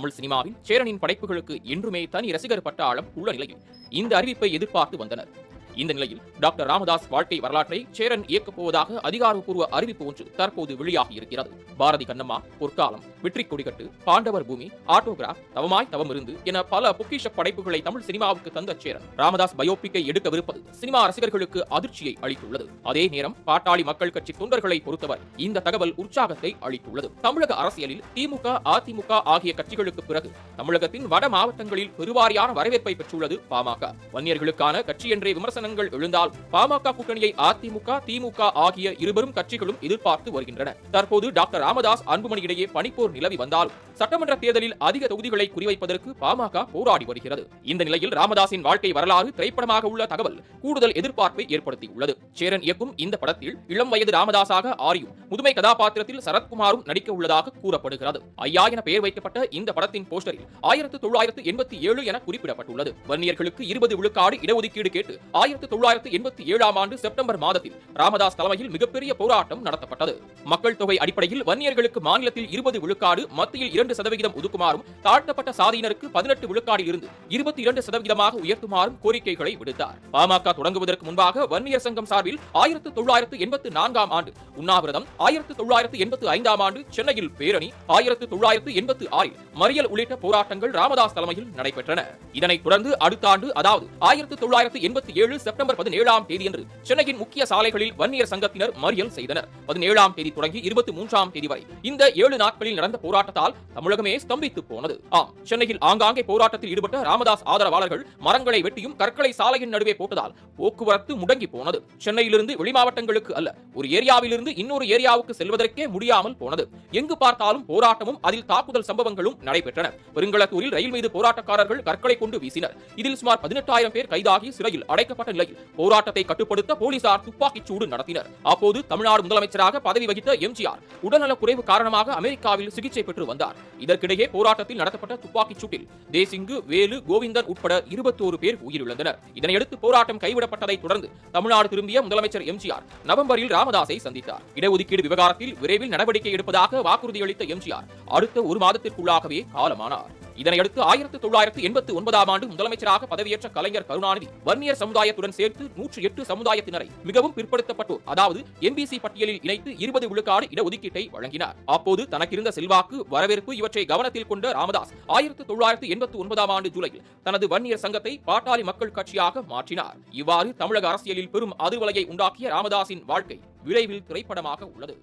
தமிழ் சினிமாவின் சேரனின் படைப்புகளுக்கு என்றுமே தனி ரசிகர் பட்டாளம் உள்ள நிலையில் இந்த அறிவிப்பை எதிர்பார்த்து வந்தனர். இந்த நிலையில் டாக்டர் ராமதாஸ் வாழ்க்கை வரலாற்றை சேரன் இயக்கப் போவதாக அதிகாரப்பூர்வ அறிவிப்பு ஒன்று தற்போது வெளியாகி இருக்கிறது. பாரதி கண்ணம்மா பொற்காலம் வெற்றி கொடிகட்டு பாண்டவர் பூமி ஆட்டோகிராஃப் தவமாய் தவமிருந்து என பல பொக்கிஷ படைப்புகளை தமிழ் சினிமாவுக்கு தந்த சேரன். ராமதாஸ் பயோபிக்கை எடுக்கவிருப்பது சினிமா ரசிகர்களுக்கு அதிர்ச்சியை அளித்துள்ளது. அதே நேரம் பாட்டாளி மக்கள் கட்சி தொண்டர்களை பொறுத்தவர் இந்த தகவல் உற்சாகத்தை அளித்துள்ளது. தமிழக அரசியலில் திமுக அதிமுக ஆகிய கட்சிகளுக்கு பிறகு தமிழகத்தின் வட மாவட்டங்களில் பெருவாரியான வரவேற்பை பெற்றுள்ளது பாமக வன்னியர்களுக்கான கட்சி என்றே விமர்சனங்கள் எழுந்தால் பாமக கூட்டணியை அதிமுக திமுக ஆகிய இருபெரும் கட்சிகளும் எதிர்பார்த்து வருகின்றன. தற்போது டாக்டர் ராமதாஸ் அன்புமணி இடையே பனிப்போர் நிலவி வந்தால் சட்டமன்ற தேர்தலில் அதிக தொகுதிகளை குறிவைப்பதற்கு பாமக போராடி வருகிறது. இந்த நிலையில் ராமதாஸின் வாழ்க்கை வரலாறு திரைப்படமாக உள்ள தகவல் கூடுதல் எதிர்பார்ப்பை ஏற்படுத்தியுள்ளது. சேரன் இயக்கும் இந்த படத்தில் இளம் வயது ராமதாஸாக ஆரியும் முதுமை கதாபாத்திரத்தில் சரத்குமாரும் நடிக்க உள்ளதாக கூறப்படுகிறது. ஐயா என பெயர் வைக்கப்பட்ட இந்த படத்தின் போஸ்டரில் ஆயிரத்து தொள்ளாயிரத்து எண்பத்தி ஏழு என குறிப்பிடப்பட்டுள்ளது. வன்னியர்களுக்கு இருபது விழுக்காடு இடஒதுக்கீடு கேட்டு ஆயிரத்து தொள்ளாயிரத்து எண்பத்தி ஏழாம் ஆண்டு செப்டம்பர் மாதத்தில் ராமதாஸ் தலைமையில் மிகப்பெரிய போராட்டம் நடத்தப்பட்டது. மக்கள் தொகை அடிப்படையில் வன்னியர்களுக்கு மாநிலத்தில் இருபது விழுக்காடு மத்தியில் இரண்டு சதவிகிதம் ஒதுக்குமாறும் தாழ்த்தப்பட்ட சாதியினருக்கு பதினெட்டு விழுக்காடில் இருந்து இருபத்தி இரண்டு சதவிகிதமாக உயர்த்துமாறும் கோரிக்கைகளை விடுத்தார். பாமக தொடங்குவதற்கு முன்பாக வன்னியர் சங்கம் சார்பில் ஆயிரத்து தொள்ளாயிரத்து எண்பத்து நான்காம் ஆண்டு உண்ணாவிரதம் ஆயிரத்து தொள்ளாயிரத்து எண்பத்து ஐந்தாம் ஆண்டு சென்னையில் பேரணி ஆயிரத்து தொள்ளாயிரத்து எண்பத்து ஆறில் மறியல் உள்ளிட்ட போராட்டங்கள் ராமதாஸ் தலைமையில் நடைபெற்றன. இதனைத் தொடர்ந்து அடுத்த ஆண்டு அதாவது ஆயிரத்து தொள்ளாயிரத்து எண்பத்தி ஏழு செப்டம்பர் பதினேழாம் தேதியன்று சென்னையின் முக்கிய சாலைகளில் வன்னியர் சங்கத்தினர் மறியல் செய்தனர். பதினேழாம் தேதி தொடங்கி இருபத்தி மூன்றாம் தேதி வரை இந்த ஏழு நாட்களில் நடந்த போராட்டத்தால் தமிழகமே ஸ்தம்பித்து போனது. ஆம் சென்னையில் ஆங்காங்கே போராட்டத்தில் ஈடுபட்ட ராமதாஸ் ஆதரவாளர்கள் மரங்களை வெட்டியும் கற்களை சாலையின் நடுவே போட்டதால் போக்குவரத்து முடங்கி போனது. சென்னையிலிருந்து வெளிமாவட்டங்களுக்கு அல்ல ஒரு ஏரியாவிலிருந்து இன்னொரு ஏரியா ஏரியாவுக்கு செல்வதற்கே முடியாமல் போனது. எங்கு பார்த்தாலும் போராட்டமும் அதில் தாக்குதல் சம்பவங்களும் நடைபெற்றன. பெருங்களத்தூரில் ரயில் மீது போராட்டக்காரர்கள் கற்களை கொண்டு வீசினர். இதில் சுமார் பதினெட்டாயிரம் பேர் கைதாகி சிறையில் அடைக்கப்பட்ட நிலையில் போராட்டத்தை கட்டுப்படுத்த போலீசார் துப்பாக்கிச் சூடு நடத்தினர். அப்போது தமிழ்நாடு முதலமைச்சராக பதவி வகித்த எம்ஜிஆர் உடல்நலக் குறைவு காரணமாக அமெரிக்காவில் சிகிச்சை பெற்று வந்தார். இதற்கிடையே போராட்டத்தில் நடத்தப்பட்ட துப்பாக்கிச் சூட்டில் தேசிங்கு வேலு கோவிந்தன் உட்பட இருபத்தோரு பேர் உயிரிழந்தனர். இதனையடுத்து போராட்டம் கைவிடப்பட்டதை தொடர்ந்து தமிழ்நாடு திரும்பிய முதலமைச்சர் எம்ஜிஆர் நவம்பரில் ராமதாஸை சந்தித்தார். இடஒதுக்கீடு விவகாரத்தில் விரைவில் நடவடிக்கை எடுப்பதாக வாக்குறுதியளித்த எம்ஜிஆர் அடுத்த ஒரு மாதத்திற்குள்ளாகவே காலமானார். இதனையடுத்து ஆயிரத்தி தொள்ளாயிரத்தி எண்பத்தி ஒன்பதாம் ஆண்டு முதலமைச்சராக பதவியேற்ற கலைஞர் கருணாநிதி வன்னியர் சமுதாயத்துடன் சேர்த்து நூற்றி எட்டு சமுதாயத்தினரை மிகவும் பிற்படுத்தப்பட்டோர் அதாவது எம்பிசி பட்டியலில் இணைத்து இருபது விழுக்காடு இடஒதுக்கீட்டை வழங்கினார். அப்போது தனக்கிருந்த செல்வாக்கு வரவேற்பு இவற்றை கவனத்தில் கொண்ட ராமதாஸ் ஆயிரத்தி தொள்ளாயிரத்தி எண்பத்தி ஒன்பதாம் ஆண்டு ஜூலையில் தனது வன்னியர் சங்கத்தை பாட்டாளி மக்கள் கட்சியாக மாற்றினார். இவ்வாறு தமிழக அரசியலில் பெரும் அதிர்வலையை உண்டாக்கிய ராமதாஸின் வாழ்க்கை விரைவில் திரைப்படமாக உள்ளது.